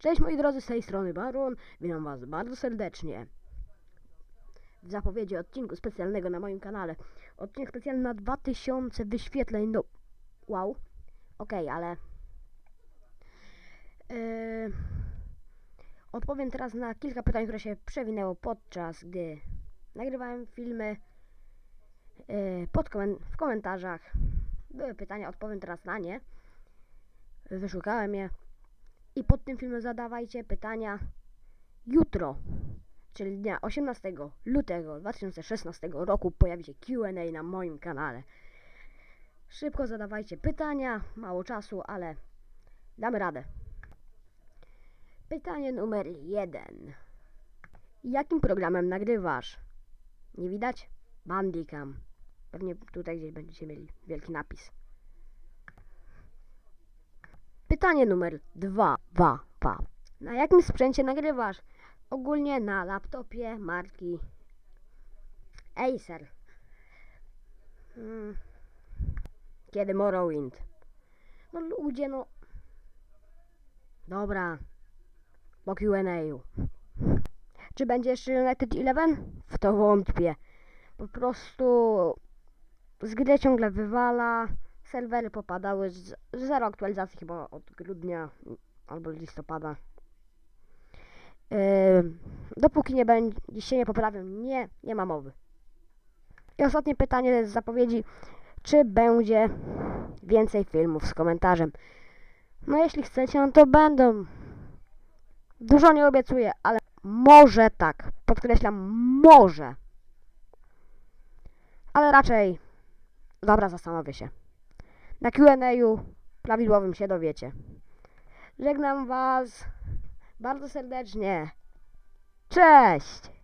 Cześć moi drodzy, z tej strony Baron. Witam was bardzo serdecznie. W zapowiedzi odcinku specjalnego na moim kanale. Odcinek specjalny na 2000 wyświetleń. No, wow. Okej, ale... Yy, odpowiem teraz na kilka pytań, które się przewinęło podczas gdy nagrywałem filmy. Yy, pod komen- w komentarzach były pytania, odpowiem teraz na nie. Wyszukałem je. I pod tym filmem zadawajcie pytania jutro, czyli dnia 18 lutego 2016 roku pojawi się Q&A na moim kanale. Szybko zadawajcie pytania, mało czasu, ale damy radę. Pytanie numer jeden. Jakim programem nagrywasz? Nie widać? Bandicam. Pewnie tutaj gdzieś będziecie mieli wielki napis. Pytanie numer dwa. Dwa, dwa. Na jakim sprzęcie nagrywasz? Ogólnie na laptopie marki Acer. Hmm. Kiedy Morrowind? No ludzie, no. Dobra. Po Q&A. Czy będzie jeszcze United Eleven? W to wątpię. Po prostu z gry ciągle wywala. Serwery popadały z zero aktualizacji chyba od grudnia albo listopada. Yy, dopóki nie będzie się nie poprawią, nie, nie ma mowy. I ostatnie pytanie z zapowiedzi. Czy będzie więcej filmów z komentarzem? No jeśli chcecie, no to będą. Dużo nie obiecuję, ale może tak. Podkreślam, może. Ale raczej. Dobra, zastanowię się. Na Q&A prawidłowym się dowiecie. Żegnam Was bardzo serdecznie. Cześć!